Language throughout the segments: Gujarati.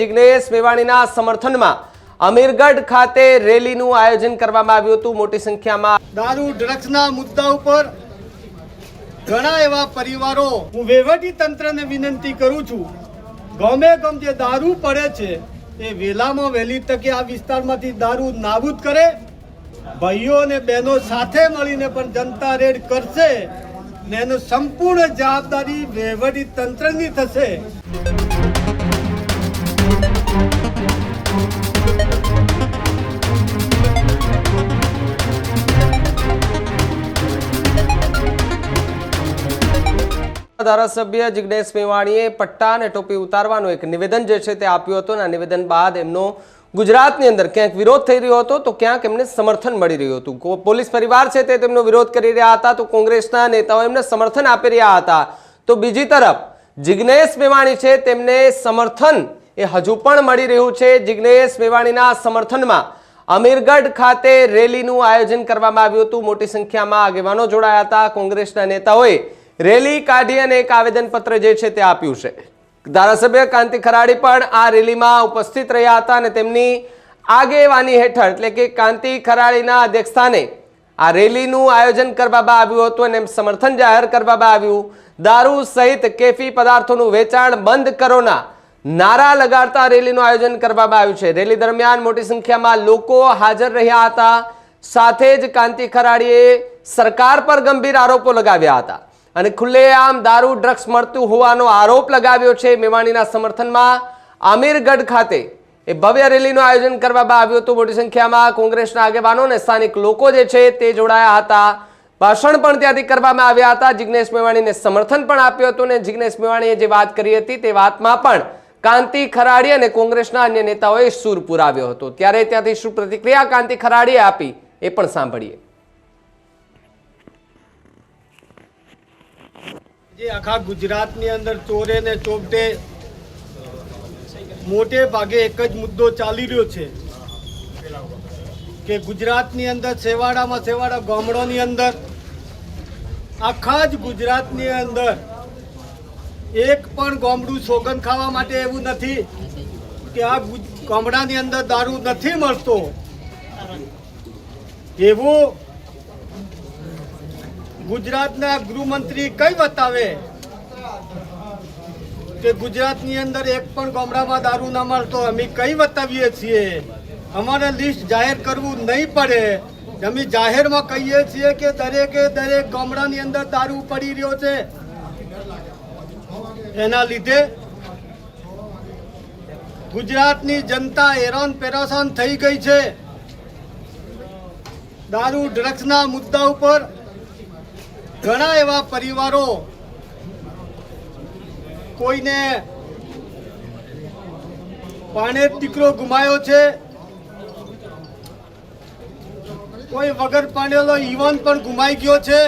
જિગ્નેશ મેવાણીના સમર્થનમાં અમીરગઢ ખાતે રેલીનું આયોજન કરવામાં આવ્યું હતું. મોટી સંખ્યામાં દારૂ, ડ્રગ્સના મુદ્દા ઉપર ઘણા એવા પરિવારો, હું વહીવટી તંત્રને વિનંતી કરું છું, ગમે ગમ જે દારૂ પડે છે, એ વેલામાં વહેલી તકે આ વિસ્તારમાંથી દારૂ નાબૂદ કરે. ભાઈઓ અને બહેનો સાથે મળીને પણ જનતા રેડ કરશે ને એનો સંપૂર્ણ જવાબદારી વહીવટી તંત્રની થશે. ધારાસભ્ય જિગ્નેશ મેવાણીએ પટ્ટા અને ટોપી ઉતારવાનું એક નિવેદન જે છે તે આપ્યું હતું અને આ નિવેદન બાદ એમનો ગુજરાતની અંદર ક્યાંક વિરોધ થઈ રહ્યો હતો તો ક્યાંક એમને સમર્થન મળી રહ્યું હતું. પોલીસ પરિવાર છે તે તેમનો વિરોધ કરી રહ્યા હતા તો કોંગ્રેસના નેતાઓ એમને સમર્થન આપી રહ્યા હતા. તો બીજી તરફ જિગ્નેશ મેવાણી છે તેમને સમર્થન એ હજુ પણ મળી રહ્યું છે. જિગ્નેશ મેવાણીના સમર્થનમાં અમીરગઢ ખાતે રેલીનું આયોજન કરવામાં આવ્યું હતું. મોટી સંખ્યામાં આગેવાનો જોડાયા હતા. કોંગ્રેસના નેતાઓએ રેલી કાઢી અને એક આવેદનપત્ર જે છે તે આપ્યું છે. ધારાસભ્ય કાંતિ ખરાડી પણ આ રેલીમાં ઉપસ્થિત રહ્યા હતા અને તેમની આગેવાની હેઠળ, એટલે કે કાંતિ ખરાડીના અધ્યક્ષસ્થાને આ રેલીનું આયોજન કરવામાં આવ્યું હતું અને સમર્થન જાહેર કરવામાં આવ્યું. દારૂ સહિત કેફી પદાર્થોનું વેચાણ બંધ કરોના નારા લગાડતા રેલીનું આયોજન કરવામાં આવ્યું છે. રેલી દરમિયાન મોટી સંખ્યામાં લોકો હાજર રહ્યા હતા. સાથે જ કાંતિ ખરાડીએ સરકાર પર ગંભીર આરોપો લગાવ્યા હતા અને ખુલ્લેઆમ દારૂ, ડ્રગ્સ મળતું હોવાનો આરોપ લગાવ્યો છે. મેવાણીના સમર્થનમાં આમીરગઢ ખાતે એ ભવ્ય રેલીનું આયોજન કરવામાં આવ્યું હતું. મોટી સંખ્યામાં કોંગ્રેસના આગેવાનો અને સ્થાનિક લોકો જે છે તે જોડાયા હતા. ભાષણ પણ ત્યાંથી કરવામાં આવ્યા હતા. જિગ્નેશ મેવાણીને સમર્થન પણ આપ્યું હતું અને જિગ્નેશ મેવાણીએ જે વાત કરી હતી તે વાતમાં પણ કાંતિ ખરાડી અને કોંગ્રેસના અન્ય નેતાઓએ સૂર પુરાવ્યો હતો. ત્યારે ત્યાંથી શું પ્રતિક્રિયા કાંતિ ખરાડીએ આપી એ પણ સાંભળીએ. જે આખા ગુજરાતની અંદર ચોરે ને ચોપટે, મોટે ભાગે એક જ મુદ્દો ચાલી રહ્યો છે. કે ગુજરાતની અંદર, છેવાડામાં છેવાડા ગામડોની અંદર, આખા જ ગુજરાતની અંદર એક પણ ગોમડું સોગન ખાવા માટે એવું નથી કે આ ગામડાની અંદર દારૂ નથી મળતો. એવું ગુજરાતના ગૃહમંત્રી કઈ બતાવે કે ગુજરાતની અંદર એક પણ ગામડામાં દારૂ ના મળતો? અમે કઈ બતાવીએ છીએ? અમારે લિસ્ટ જાહેર કરવું નહીં પડે. અમે જાહેરમાં કહીએ છીએ કે દરેકે દરેક ગામડાની અંદર દારૂ પડી રહ્યો છે. એના લીધે ગુજરાતની જનતા હેરાન પેરાશાન થઈ ગઈ છે. દારૂ, ડ્રગ્સના મુદ્દા ઉપર ઘણા એવા પરિવારો કોઈને પાણે દીકરો ગુમાયો છે. કોઈ વગર પાણેલો યુવાન પણ ગુમાઈ ગયો છે.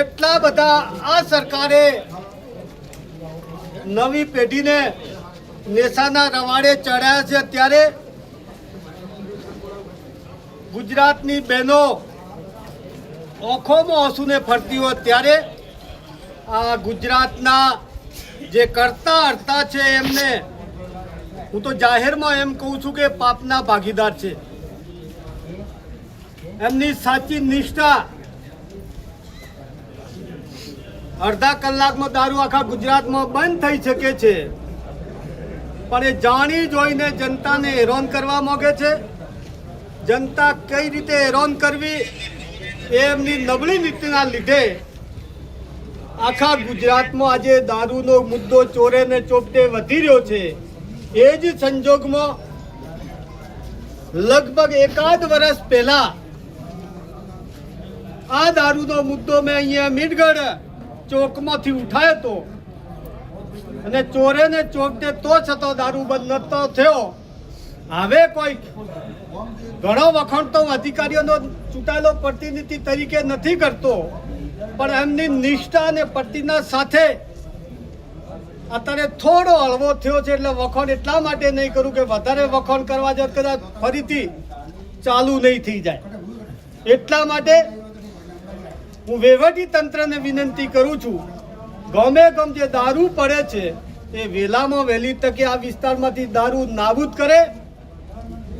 એટલા બધા આ સરકારે નવી પેઢીને નેસાના રવાડે ચડાયા છે ત્યારે ગુજરાતની બહેનો ઓખોમાં આંસુને ફરતી હોય ત્યારે આ ગુજરાતના જે કરતા હરતા છે એમને, હું તો જાહેરમાં એમ કહું છું કે પાપના ભાગીદાર છે. એમની સાચી નિષ્ઠા અડધા કલાકમાં દારૂ આખા ગુજરાતમાં બંધ થઈ શકે છે. પણ એ જાણી જોઈને જનતાને હેરાન કરવા માંગે છે. જનતા કઈ રીતે હેરાન કરવી? એ એમની નબળી નીતિના લીધે આખા ગુજરાતમાં આજે દારૂનો મુદ્દો ચોરે ને ચોપટે વધી રહ્યો છે. એ જ સંજોગમાં લગભગ એકાદ વર્ષ પહેલા આ દારૂનો મુદ્દો મેં અહીંયા મીરગઢ ચોકમાંથી ઉઠાયો હતો અને ચોરે ને ચોપટે તો છતો દારૂ બંધ નતો થયો. હવે કોઈ ઘણો વખાણ તો અધિકારીઓનો ચૂંટાયેલો પ્રતિનિધિ તરીકે નથી કરતો, પણ એમની નિષ્ઠા અને પ્રતિના સાથે અત્યારે થોડો હળવો થયો છે એટલે વખાણ એટલા માટે નહીં કરું કે વધારે વખાણ કરવા જાય કદાચ ફરીથી ચાલુ નહીં થઈ જાય. એટલા માટે હું વહીવટી તંત્રને વિનંતી કરું છું, ગમે ગમ જે દારૂ પડે છે, એ વહેલામાં વહેલી તકે આ વિસ્તારમાંથી દારૂ નાબૂદ કરે,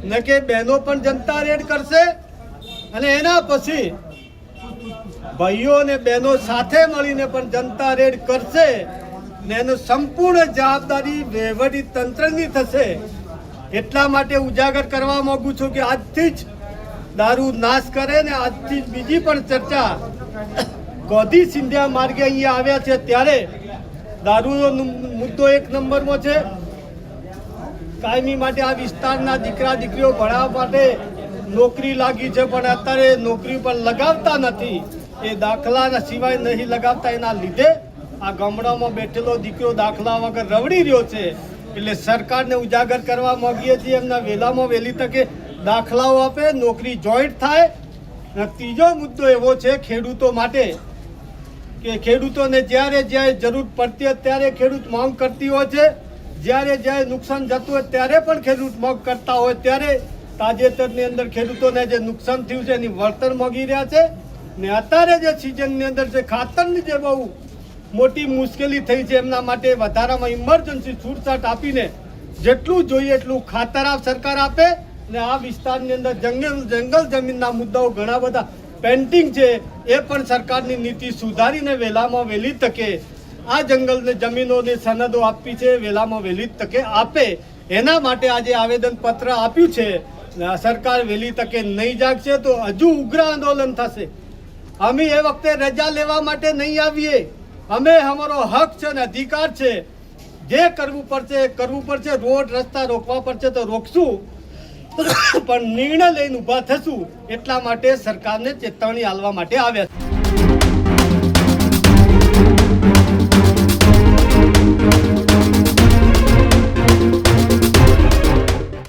ન કે બહેનો પણ જનતા રેડ કરશે, અને એના પછી ભાઈઓ અને બહેનો સાથે મળીને પણ જનતા રેડ કરશે, ને એનો સંપૂર્ણ જવાબદારી વહીવટી તંત્રની થશે. એટલા માટે ઉજાગર કરવા માંગુ છું કે આજથી જ દારૂ નાશ કરે ને આજથી જ બીજી પણ ચર્ચા ગોધી સિંધિયા માર્ગે અહીંયા આવ્યા છે ત્યારે દારૂનો મુદ્દો એક નંબરમાં છે. કાયમી માટે આ વિસ્તારના દીકરા, દીકરીઓ ભણાવવા માટે નોકરી લાગી છે, પણ અત્યારે નોકરી પર લગાવતા નથી. એ દાખલાના સિવાય નહીં લગાવતા, એના લીધે આ ગામડામાં બેઠેલો દીકરો દાખલા વગર રવડી રહ્યો છે. એટલે સરકારને ઉજાગર કરવા માંગીએ છીએ, એમના વહેલામાં વહેલી તકે દાખલાઓ આપે, નોકરી જોઈન્ટ થાય ત્રીજો મુદ્દો એવો છે ખેડૂતો માટે કે ખેડૂતોને જ્યારે જ્યારે જરૂર પડતી હોય ત્યારે ખેડૂત માંગ કરતી હોય છે. જ્યારે જ્યારે નુકસાન જતું હોય ત્યારે પણ ખેડૂત માંગ કરતા હોય. ત્યારે તાજેતરની અંદર ખેડૂતોને જે નુકસાન થયું છે એની વળતર માગી રહ્યા છે. ને અત્યારે જે સિઝનની અંદર છે ખાતરની જે બહુ મોટી મુશ્કેલી થઈ છે એમના માટે વધારામાં ઇમરજન્સી છૂટછાટ આપીને જેટલું જોઈએ એટલું ખાતર આપ સરકાર આપે. ને આ વિસ્તારની અંદર જંગલ જંગલ જમીનના મુદ્દાઓ ઘણા બધા. પેન્ટિંગ છે, એ પણ સરકારની નીતિ સુધારીને વહેલામાં વહેલી તકે. આ જંગલને જમીનોની સનદો આપી છે વહેલામાં વહેલી તકે આપે. એના માટે આજે આવેદન પત્ર આપ્યું છે. સરકાર વહેલી તકે નહીં જાગશે તો હજુ ઉગ્ર આંદોલન થશે. અમે એ વખતે રજા લેવા માટે નહીં આવીએ. અમે અમારો હક છે અને અધિકાર છે. જે કરવું પડશે કરવું પડશે. રોડ રસ્તા રોકવા પડશે તો રોકશું. પણ નિર્ણય લઈને ઊભા થશું એટલા માટે સરકારને ચેતવણી આલવા માટે આવ્યા છે